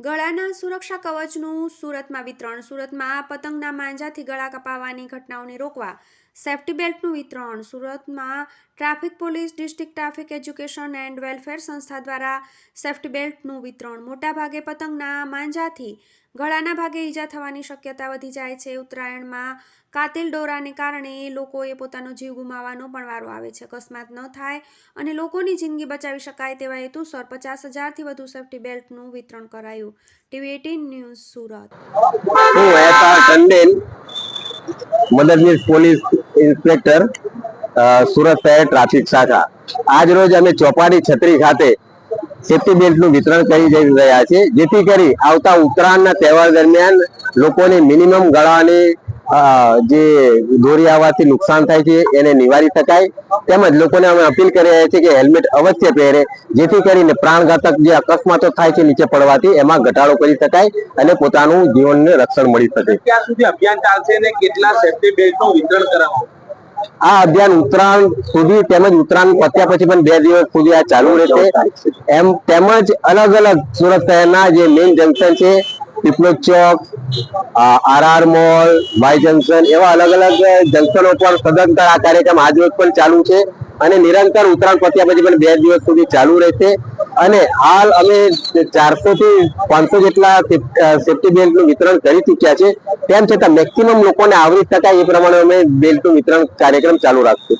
ગળાના સુરક્ષા કવચનું સુરતમાં વિતરણ સુરતમાં પતંગના માંજાથી ગળા કપાવવાની ઘટનાઓને રોકવા સેફ્ટી બેલ્ટનું વિતરણ, સુરતમાં traffic police, district traffic education and welfare સંસ્થા દ્વારા સેફ્ટી બેલ્ટનું વિતરણ. મોટાભાગે પતંગના માંજાથી ગળાના ભાગે ઈજા થવાની શક્યતા વધી જાય છે. ઉત્તરાયણમાં કાતિલ દોરાને કારણે લોકોએ પોતાનો જીવ ગુમાવવાનો પણ વારો આવે છે. અકસ્માત ન થાય અને લોકોની જિંદગી બચાવી શકાય તેવા હેતુસર પચાસ હજારથી વધુ સેફ્ટી બેલ્ટનું વિતરણ કરાયું. TV eighteen news Surat. મદદનીશ પોલીસ ઇન્સ્પેક્ટર સુરત શહેર ટ્રાફિક શાખા. આજ રોજ અમે ચોપાડી છત્રી ખાતે સેફ્ટી બેલ્ટનું વિતરણ કરી રહ્યા છે જેથી કરી આવતા ઉત્તરાયણના તહેવાર દરમિયાન લોકોને મિનિમમ ગળાની જે દોરી આવવાથી નુકસાન થાય છે એને નિવારી શકાય. તેમજ લોકોને અમે અપીલ કરી રહ્યા છીએ કે હેલ્મેટ અવશ્ય પહેરે, જેથી કરીને પ્રાણઘાતક જે અકસ્માતો થાય છે નીચે પડવાથી એમાં ઘટાડો કરી શકાય અને પોતાનું જીવનને રક્ષણ મળી શકે. ક્યાં સુધી અભિયાન ચાલશે અને કેટલા સેફ્ટી બેલ્ટનું વિતરણ કરાવવું? આ અભિયાન ઉત્તરાયણ સુધી તેમજ ઉત્તરાયણ પત્યા પછી પણ બે દિવસ સુધી આ ચાલુ રહેશે. એમ તેમજ અલગ અલગ સુરત શહેરના જે મેઇન જંકશન છે Piplod chowk RR mall Y junction એવા અલગ અલગ જંકશનો પર સદંતર આ કાર્યક્રમ આજ રોજ પણ ચાલુ છે અને નિરંતર ઉત્તરાયણ પત્યા પછી પણ બે દિવસ સુધી ચાલુ રહેશે. અને હાલ અમે ચારસો થી પાંચસો જેટલા સેફ્ટી બેલ્ટનું વિતરણ કરી ચૂક્યા છે. તેમ છતાં મેક્સિમમ લોકોને આવરી શકાય એ પ્રમાણે અમે બેલ્ટનું વિતરણ કાર્યક્રમ ચાલુ રાખશું.